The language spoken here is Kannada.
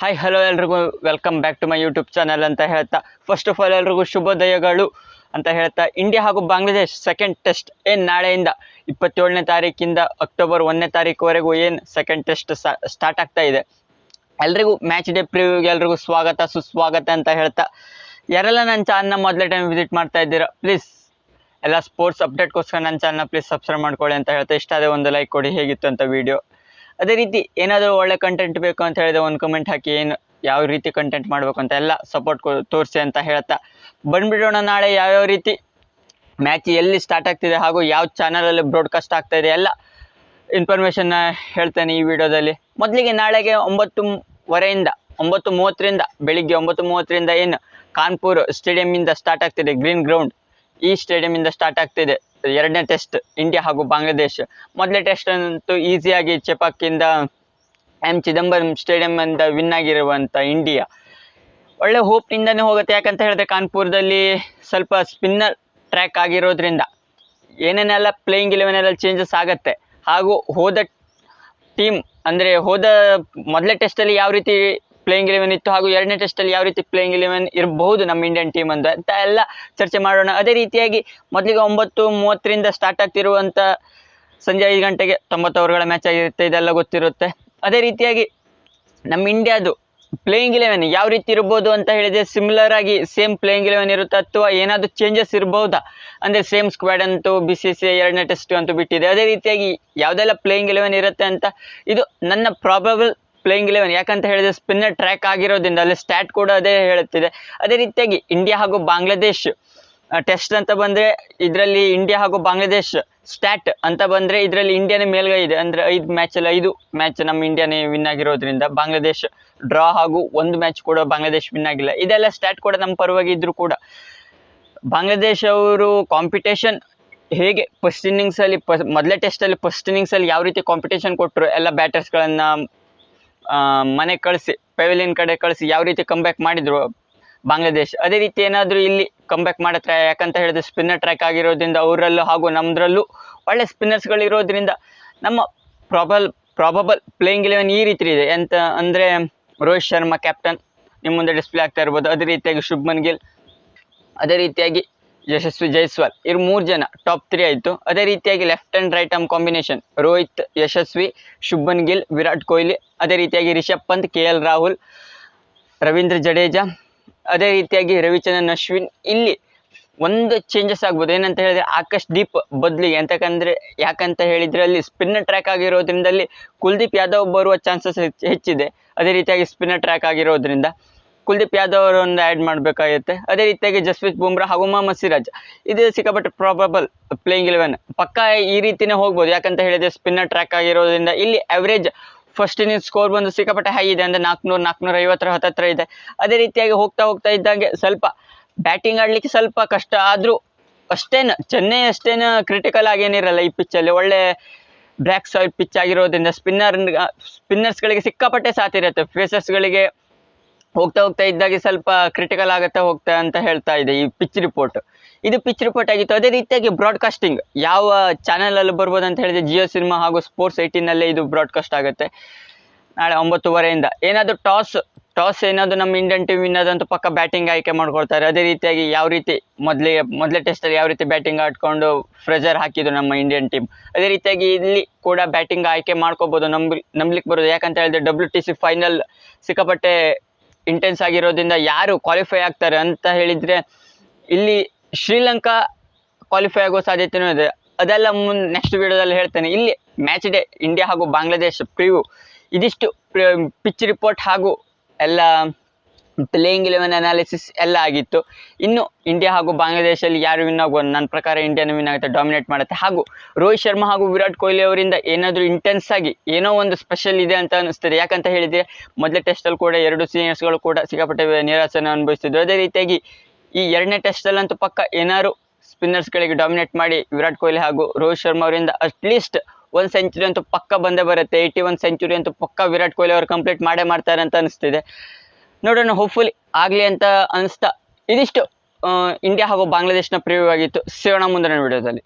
ಹಾಯ್ ಹಲೋ ಎಲ್ರಿಗೂ. Welcome back to my YouTube channel ಅಂತ ಹೇಳ್ತಾ ಫಸ್ಟ್ ಆಫ್ ಆಲ್ ಎಲ್ರಿಗೂ ಶುಭೋದಯಗಳು ಅಂತ ಹೇಳ್ತಾ ಇಂಡಿಯಾ ಹಾಗೂ ಬಾಂಗ್ಲಾದೇಶ್ ಸೆಕೆಂಡ್ ಟೆಸ್ಟ್ ಏನು ನಾಳೆಯಿಂದ ಇಪ್ಪತ್ತೇಳನೇ ತಾರೀಕಿಂದ ಅಕ್ಟೋಬರ್ ಒಂದನೇ ತಾರೀಕುವರೆಗೂ ಏನು ಸೆಕೆಂಡ್ ಟೆಸ್ಟ್ ಸ್ಟಾರ್ಟ್ ಆಗ್ತಾ ಇದೆ. ಎಲ್ರಿಗೂ ಮ್ಯಾಚ್ ಡೇ ಪ್ರಿವ್ಯೂಗೆ ಎಲ್ರಿಗೂ ಸ್ವಾಗತ, ಸುಸ್ವಾಗತ ಅಂತ ಹೇಳ್ತಾ, ಯಾರೆಲ್ಲ ನನ್ನ ಚಾನಲ್ನ ಮೊದಲ ಟೈಮ್ ವಿಸಿಟ್ ಮಾಡ್ತಾ ಇದ್ದೀರಾ ಪ್ಲೀಸ್ ಎಲ್ಲ ಸ್ಪೋರ್ಟ್ಸ್ ಅಪ್ಡೇಟ್ಗೋಸ್ಕರ ನನ್ನ ಚಾನಲ್ನ ಪ್ಲೀಸ್ ಸಬ್ಸ್ಕ್ರೈಬ್ ಮಾಡ್ಕೊಳ್ಳಿ ಅಂತ ಹೇಳ್ತಾ, ಇಷ್ಟ ಅದೇ ಒಂದು ಲೈಕ್ ಕೊಡಿ, ಹೇಗಿತ್ತು ಅಂತ ವಿಡಿಯೋ ಅದೇ ರೀತಿ ಏನಾದರೂ ಒಳ್ಳೆ ಕಂಟೆಂಟ್ ಬೇಕು ಅಂತ ಹೇಳಿದ್ರೆ ಒಂದು ಕಮೆಂಟ್ ಹಾಕಿ, ಏನು ಯಾವ ರೀತಿ ಕಂಟೆಂಟ್ ಮಾಡಬೇಕು ಅಂತ ಎಲ್ಲ ಸಪೋರ್ಟ್ ತೋರಿಸಿ ಅಂತ ಹೇಳ್ತಾ ಬಂದ್ಬಿಡೋಣ ನಾಳೆ ಯಾವ್ಯಾವ ರೀತಿ ಮ್ಯಾಚ್ ಎಲ್ಲಿ ಸ್ಟಾರ್ಟ್ ಆಗ್ತಿದೆ ಹಾಗೂ ಯಾವ ಚಾನಲಲ್ಲಿ ಬ್ರಾಡ್ಕಾಸ್ಟ್ ಆಗ್ತಾ ಇದೆ ಎಲ್ಲ ಇನ್ಫಾರ್ಮೇಷನ್ನ ಹೇಳ್ತೇನೆ ಈ ವಿಡಿಯೋದಲ್ಲಿ. ಮೊದಲಿಗೆ ನಾಳೆಗೆ ಒಂಬತ್ತು ವರೆಯಿಂದ, ಒಂಬತ್ತು ಮೂವತ್ತರಿಂದ, ಬೆಳಿಗ್ಗೆ ಒಂಬತ್ತು ಮೂವತ್ತರಿಂದ ಏನು? ಕಾನ್ಪುರ್ ಸ್ಟೇಡಿಯಮ್ಮಿಂದ ಸ್ಟಾರ್ಟ್ ಆಗ್ತಿದೆ ಗ್ರೀನ್ ಗ್ರೌಂಡ್ ಈ ಸ್ಟೇಡಿಯಮ್ಮಿಂದ ಸ್ಟಾರ್ಟ್ ಆಗ್ತಿದೆ. ಎರಡನೇ ಟೆಸ್ಟ್ ಇಂಡಿಯಾ ಹಾಗೂ ಬಾಂಗ್ಲಾದೇಶ್. ಮೊದಲೇ ಟೆಸ್ಟ್ ಅಂತೂ ಈಸಿಯಾಗಿ ಚೆಪಾಕಿಂದ ಎಂ ಚಿದಂಬರಂ ಸ್ಟೇಡಿಯಮ್ಮಿಂದ ವಿನ್ ಆಗಿರುವಂಥ ಇಂಡಿಯಾ. ಒಳ್ಳೆ ಹೋಪ್ನಿಂದನೇ ಹೋಗುತ್ತೆ. ಯಾಕಂತ ಹೇಳಿದ್ರೆ ಕಾನ್ಪುರದಲ್ಲಿ ಸ್ವಲ್ಪ ಸ್ಪಿನ್ನರ್ ಟ್ರ್ಯಾಕ್ ಆಗಿರೋದ್ರಿಂದ ಏನೇನೆಲ್ಲ ಪ್ಲೇಯಿಂಗ್ ಇಲೆವೆನಲ್ಲಿ ಚೇಂಜಸ್ ಆಗುತ್ತೆ ಹಾಗೂ ಹೋದ ಟೀಮ್ ಅಂದರೆ ಹೋದ ಮೊದಲೇ ಟೆಸ್ಟಲ್ಲಿ ಯಾವ ರೀತಿ ಪ್ಲೇಯಿಂಗ್ ಇಲೆವೆನ್ ಇತ್ತು ಹಾಗೂ ಎರಡನೇ ಟೆಸ್ಟಲ್ಲಿ ಯಾವ ರೀತಿ ಪ್ಲೇಯಿಂಗ್ ಇಲೆವೆನ್ ಇರಬಹುದು ನಮ್ಮ ಇಂಡಿಯನ್ ಟೀಮ್ ಅಂತ ಅಂತ ಎಲ್ಲ ಚರ್ಚೆ ಮಾಡೋಣ. ಅದೇ ರೀತಿಯಾಗಿ ಮೊದಲಿಗೆ ಒಂಬತ್ತು ಮೂವತ್ತರಿಂದ ಸ್ಟಾರ್ಟ್ ಆಗ್ತಿರುವಂಥ ಸಂಜೆ ಐದು ಗಂಟೆಗೆ ತೊಂಬತ್ತು ಓವರ್ಗಳ ಮ್ಯಾಚ್ ಆಗಿರುತ್ತೆ, ಇದೆಲ್ಲ ಗೊತ್ತಿರುತ್ತೆ. ಅದೇ ರೀತಿಯಾಗಿ ನಮ್ಮ ಇಂಡಿಯಾದು ಪ್ಲೇಯಿಂಗ್ ಇಲೆವೆನ್ ಯಾವ ರೀತಿ ಇರ್ಬೋದು ಅಂತ ಹೇಳಿದ್ರೆ ಸಿಮಿಲರ್ ಆಗಿ ಸೇಮ್ ಪ್ಲೇಯಿಂಗ್ ಇಲೆವೆನ್ ಇರುತ್ತೆ ಅಥವಾ ಏನಾದರೂ ಚೇಂಜಸ್ ಇರ್ಬೋದಾ? ಅಂದರೆ ಸೇಮ್ ಸ್ಕ್ವಾಡ್ ಅಂತೂ ಬಿ ಸಿ ಸಿ ಎರಡನೇ ಟೆಸ್ಟ್ ಅಂತೂ ಬಿಟ್ಟಿದೆ. ಅದೇ ರೀತಿಯಾಗಿ ಯಾವುದೆಲ್ಲ ಪ್ಲೇಯಿಂಗ್ ಇಲೆವೆನ್ ಇರುತ್ತೆ ಅಂತ ಇದು ನನ್ನ ಪ್ರಾಬಬಲ್ ಪ್ಲೇಯಿಂಗ್ ಇಲೆವೆನ್ ಯಾಕಂತ ಹೇಳಿದ್ರೆ ಸ್ಪಿನ್ನರ್ ಟ್ರ್ಯಾಕ್ ಆಗಿರೋದ್ರಿಂದ ಅಲ್ಲಿ ಸ್ಟ್ಯಾಟ್ ಕೂಡ ಅದೇ ಹೇಳುತ್ತಿದೆ. ಅದೇ ರೀತಿಯಾಗಿ ಇಂಡಿಯಾ ಹಾಗೂ ಬಾಂಗ್ಲಾದೇಶ್ ಟೆಸ್ಟ್ ಅಂತ ಬಂದರೆ ಇದರಲ್ಲಿ ಇಂಡಿಯಾ ಹಾಗೂ ಬಾಂಗ್ಲಾದೇಶ್ ಸ್ಟ್ಯಾಟ್ ಅಂತ ಬಂದರೆ ಇದರಲ್ಲಿ ಇಂಡಿಯಾನೇ ಮೇಲ್ಗೈ ಇದೆ. ಅಂದರೆ ಐದು ಮ್ಯಾಚಲ್ಲಿ ಐದು ಮ್ಯಾಚ್ ನಮ್ಮ ಇಂಡಿಯಾನೇ ವಿನ್ ಆಗಿರೋದ್ರಿಂದ ಬಾಂಗ್ಲಾದೇಶ್ ಡ್ರಾ ಹಾಗೂ ಒಂದು ಮ್ಯಾಚ್ ಕೂಡ ಬಾಂಗ್ಲಾದೇಶ್ ವಿನ್ ಆಗಿಲ್ಲ. ಇದೆಲ್ಲ ಸ್ಟ್ಯಾಟ್ ಕೂಡ ನಮ್ಮ ಪರವಾಗಿ ಇದ್ದರೂ ಕೂಡ. ಬಾಂಗ್ಲಾದೇಶ್ ಅವರು ಕಾಂಪಿಟೇಷನ್ ಹೇಗೆ ಫಸ್ಟ್ ಇನ್ನಿಂಗ್ಸಲ್ಲಿ ಪ ಮೊದಲೇ ಟೆಸ್ಟಲ್ಲಿ ಫಸ್ಟ್ ಇನ್ನಿಂಗ್ಸಲ್ಲಿ ಯಾವ ರೀತಿ ಕಾಂಪಿಟೇಷನ್ ಕೊಟ್ಟರು ಎಲ್ಲ ಬ್ಯಾಟರ್ಸ್ಗಳನ್ನು ಮನೆ ಕಳಿಸಿ ಪೆವಿಲಿಯನ್ ಕಡೆ ಕಳಿಸಿ ಯಾವ ರೀತಿ ಕಂಬ್ಯಾಕ್ ಮಾಡಿದ್ರು ಬಾಂಗ್ಲಾದೇಶ್, ಅದೇ ರೀತಿ ಏನಾದರೂ ಇಲ್ಲಿ ಕಂಬ್ಯಾಕ್ ಮಾಡತ್ರೆ? ಯಾಕಂತ ಹೇಳಿದ್ರೆ ಸ್ಪಿನ್ನರ್ ಟ್ರ್ಯಾಕ್ ಆಗಿರೋದ್ರಿಂದ ಅವರಲ್ಲೂ ಹಾಗೂ ನಮ್ಮದ್ರಲ್ಲೂ ಒಳ್ಳೆ ಸ್ಪಿನ್ನರ್ಸ್ಗಳಿರೋದ್ರಿಂದ ನಮ್ಮ ಪ್ರಾಬಲ್ ಪ್ರಾಬಬಲ್ ಪ್ಲೇಯಿಂಗ್ ಇಲೆವೆನ್ ಈ ರೀತಿ ಇದೆ. ಎಂತ ಅಂದರೆ ರೋಹಿತ್ ಶರ್ಮಾ ಕ್ಯಾಪ್ಟನ್ ನಿಮ್ಮ ಮುಂದೆ ಡಿಸ್ಪ್ಲೇ ಆಗ್ತಾ ಇರ್ಬೋದು. ಅದೇ ರೀತಿಯಾಗಿ ಶುಭ್ಮನ್ ಗಿಲ್, ಅದೇ ರೀತಿಯಾಗಿ ಯಶಸ್ವಿ ಜೈಸ್ವಾಲ್. ಇವ್ರು ಮೂರು ಜನ ಟಾಪ್ ತ್ರೀ ಆಯಿತು. ಅದೇ ರೀತಿಯಾಗಿ left and right arm combination Rohit, Yashasvi, Shubman Gill, Virat Kohli, ಅದೇ ರೀತಿಯಾಗಿ ರಿಷಬ್ ಪಂತ್, ಕೆ ಎಲ್ ರಾಹುಲ್, ರವೀಂದ್ರ ಜಡೇಜಾ, ಅದೇ ರೀತಿಯಾಗಿ ರವಿಚಂದ್ರನ್, ಅಶ್ವಿನ್. ಇಲ್ಲಿ ಒಂದು ಚೇಂಜಸ್ ಆಗ್ಬೋದು. ಏನಂತ ಹೇಳಿದ್ರೆ ಆಕಾಶ್ ದೀಪ್ ಬದಲಿಗೆ. ಅಂತಕಂದ್ರೆ ಯಾಕಂತ ಹೇಳಿದ್ರೆ ಅಲ್ಲಿ ಸ್ಪಿನ್ನರ್ ಟ್ರ್ಯಾಕ್ ಆಗಿರೋದ್ರಿಂದ ಅಲ್ಲಿ ಕುಲ್ದೀಪ್ ಯಾದವ್ ಬರುವ ಚಾನ್ಸಸ್ ಹೆಚ್ಚಿದೆ. ಅದೇ ರೀತಿಯಾಗಿ ಸ್ಪಿನ್ನರ್ ಟ್ರ್ಯಾಕ್ ಆಗಿರೋದ್ರಿಂದ. ಕುಲ್ದೀಪ್ ಯಾದವ್ ಅವರನ್ನು ಆ್ಯಡ್ ಮಾಡಬೇಕಾಗುತ್ತೆ. ಅದೇ ರೀತಿಯಾಗಿ ಜಸ್ಪ್ರೀತ್ ಬುಮ್ರಾ ಹಾಗೂ ಮೊಹಮ್ಮದ್ ಸಿರಾಜ್. ಇದು ಸಿಕ್ಕಾಪಟ್ಟೆ ಪ್ರಾಬಬಲ್ ಪ್ಲೇಯಿಂಗ್ ಇಲೆವೆನ್ ಪಕ್ಕ ಈ ರೀತಿಯೇ ಹೋಗ್ಬೋದು. ಯಾಕಂತ ಹೇಳಿದ್ರೆ ಸ್ಪಿನ್ನರ್ ಟ್ರ್ಯಾಕ್ ಆಗಿರೋದ್ರಿಂದ ಇಲ್ಲಿ ಅವರೇಜ್ ಫಸ್ಟ್ ಇನ್ನಿಂಗ್ ಸ್ಕೋರ್ ಬಂದು ಸಿಕ್ಕಾಪಟ್ಟೆ ಹೈ ಇದೆ ಅಂದರೆ ನಾಲ್ಕುನೂರು ನಾಲ್ಕುನೂರ ಐವತ್ತರ ಹತ್ತತ್ರ ಇದೆ. ಅದೇ ರೀತಿಯಾಗಿ ಹೋಗ್ತಾ ಹೋಗ್ತಾ ಇದ್ದಂಗೆ ಸ್ವಲ್ಪ ಬ್ಯಾಟಿಂಗ್ ಆಡಲಿಕ್ಕೆ ಸ್ವಲ್ಪ ಕಷ್ಟ. ಆದರೂ ಅಷ್ಟೇನು ಚೆನ್ನೈ ಅಷ್ಟೇನು ಕ್ರಿಟಿಕಲ್ ಆಗೇನಿರಲ್ಲ ಈ ಪಿಚ್ಚಲ್ಲಿ ಒಳ್ಳೆ ಬ್ಲ್ಯಾಕ್ ಸಾಯಿಲ್ ಪಿಚ್ ಆಗಿರೋದ್ರಿಂದ ಸ್ಪಿನ್ನರ್ ಸ್ಪಿನ್ನರ್ಸ್ಗಳಿಗೆ ಸಿಕ್ಕಾಪಟ್ಟೆ ಸಾತಿರುತ್ತೆ ಫೇಸರ್ಸ್ಗಳಿಗೆ ಹೋಗ್ತಾ ಹೋಗ್ತಾ ಇದ್ದಾಗೆ ಸ್ವಲ್ಪ ಕ್ರಿಟಿಕಲ್ ಆಗುತ್ತಾ ಹೋಗ್ತಾ ಅಂತ ಹೇಳ್ತಾ ಇದೆ ಈ ಪಿಚ್ ರಿಪೋರ್ಟ್ ಇದು ಪಿಚ್ ರಿಪೋರ್ಟ್ ಆಗಿತ್ತು. ಅದೇ ರೀತಿಯಾಗಿ ಬ್ರಾಡ್ಕಾಸ್ಟಿಂಗ್ ಯಾವ ಚಾನಲಲ್ಲಿ ಬರ್ಬೋದು ಅಂತ ಹೇಳಿದ್ರೆ ಜಿಯೋ ಸಿನಿಮಾ ಹಾಗೂ ಸ್ಪೋರ್ಟ್ಸ್ ಏಯ್ಟೀನಲ್ಲೇ ಇದು ಬ್ರಾಡ್ಕಾಸ್ಟ್ ಆಗುತ್ತೆ. ನಾಳೆ ಒಂಬತ್ತುವರೆಯಿಂದ. ಏನಾದರೂ ಟಾಸ್ ಟಾಸ್ ಏನಾದರೂ ನಮ್ಮ ಇಂಡಿಯನ್ ಟೀಮ್ ವಿನ್ನದಂತೂ ಪಕ್ಕ ಬ್ಯಾಟಿಂಗ್ ಆಯ್ಕೆ ಮಾಡ್ಕೊಳ್ತಾರೆ. ಅದೇ ರೀತಿಯಾಗಿ ಯಾವ ರೀತಿ ಮೊದಲೇ ಮೊದಲೇ ಟೆಸ್ಟಲ್ಲಿ ಯಾವ ರೀತಿ ಬ್ಯಾಟಿಂಗ್ ಆಡ್ಕೊಂಡು ಫ್ರೆಜರ್ ಹಾಕಿದ್ರು ನಮ್ಮ ಇಂಡಿಯನ್ ಟೀಮ್ ಅದೇ ರೀತಿಯಾಗಿ ಇಲ್ಲಿ ಕೂಡ ಬ್ಯಾಟಿಂಗ್ ಆಯ್ಕೆ ಮಾಡ್ಕೋಬೋದು. ನಂಬಿ, ನಂಬಲಿಕ್ಕೆ ಬರೋದು. ಯಾಕಂತ ಹೇಳಿದ್ರೆ ಡಬ್ಲ್ಯೂ ಟಿ ಸಿ ಫೈನಲ್ ಸಿಕ್ಕಾಪಟ್ಟೆ ಇಂಟೆನ್ಸ್ ಆಗಿರೋದ್ರಿಂದ ಯಾರು ಕ್ವಾಲಿಫೈ ಆಗ್ತಾರೆ ಅಂತ ಹೇಳಿದರೆ ಇಲ್ಲಿ ಶ್ರೀಲಂಕಾ ಕ್ವಾಲಿಫೈ ಆಗೋ ಸಾಧ್ಯತೆಯೂ ಇದೆ. ಅದೆಲ್ಲ ಮುಂದೆ ನೆಕ್ಸ್ಟ್ ವೀಡಿಯೋದಲ್ಲಿ ಹೇಳ್ತೇನೆ. ಇಲ್ಲಿ ಮ್ಯಾಚ್ ಡೇ ಇಂಡಿಯಾ ಹಾಗೂ ಬಾಂಗ್ಲಾದೇಶ ಪ್ರಿವ್ಯೂ ಇದಿಷ್ಟು ಪಿಚ್ ರಿಪೋರ್ಟ್ ಹಾಗೂ ಎಲ್ಲ ಪ್ಲೇಯಿಂಗ್ ಇಲೆವೆನ್ ಅನಾಲಿಸಿಸ್ ಎಲ್ಲ ಆಗಿತ್ತು. ಇನ್ನು ಇಂಡಿಯಾ ಹಾಗೂ ಬಾಂಗ್ಲಾದೇಶಲ್ಲಿ ಯಾರು ವಿನ್ ಆಗ್ಬೋದು ನನ್ನ ಪ್ರಕಾರ ಇಂಡಿಯಾನ ವಿನ್ ಆಗುತ್ತೆ ಡಾಮಿನೇಟ್ ಮಾಡುತ್ತೆ. ಹಾಗೂ ರೋಹಿತ್ ಶರ್ಮಾ ಹಾಗೂ ವಿರಾಟ್ ಕೊಹ್ಲಿ ಅವರಿಂದ ಏನಾದರೂ ಇಂಟೆನ್ಸ್ ಆಗಿ ಏನೋ ಒಂದು ಸ್ಪೆಷಲ್ ಇದೆ ಅಂತ ಅನಿಸ್ತದೆ ಯಾಕಂತ ಹೇಳಿದರೆ ಮೊದಲ ಟೆಸ್ಟಲ್ಲಿ ಕೂಡ ಎರಡು ಸೀನಿಯರ್ಸ್ಗಳು ಕೂಡ ಸಿಕ್ಕಾಪಟ್ಟೆ ನಿರಾಸನ ಅನುಭವಿಸ್ತಿದ್ರು. ಅದೇ ರೀತಿಯಾಗಿ ಈ ಎರಡನೇ ಟೆಸ್ಟಲ್ಲಂತೂ ಪಕ್ಕ ಏನಾದ್ರು ಸ್ಪಿನ್ನರ್ಸ್ಗಳಿಗೆ ಡಾಮಿನೇಟ್ ಮಾಡಿ ವಿರಾಟ್ ಕೊಹ್ಲಿ ಹಾಗೂ ರೋಹಿತ್ ಶರ್ಮಾ ಅವರಿಂದ ಅಟ್ಲೀಸ್ಟ್ ಒಂದು ಸೆಂಚುರಿ ಅಂತೂ ಪಕ್ಕ ಬಂದೇ ಬರುತ್ತೆ. ಏಯ್ಟಿ ಒನ್ ಸೆಂಚುರಿ ಅಂತೂ ಪಕ್ಕ ವಿರಾಟ್ ಕೊಹ್ಲಿ ಅವರು ಕಂಪ್ಲೀಟ್ ಮಾಡೇ ಮಾಡ್ತಾರೆ ಅಂತ ಅನಿಸ್ತಿದೆ ನೋಡೋಣ ಹೋಪ್ಫುಲಿ ಆಗಲಿ ಅಂತ ಅನಿಸ್ತಾ ಇದಿಷ್ಟು. ಇಂಡಿಯಾ ಹಾಗೂ ಬಾಂಗ್ಲಾದೇಶನ ಪ್ರಿವ್ಯೂ ಆಗಿತ್ತು. ಸಿಗೋಣ ಮುಂದಿನ ವಿಡಿಯೋದಲ್ಲಿ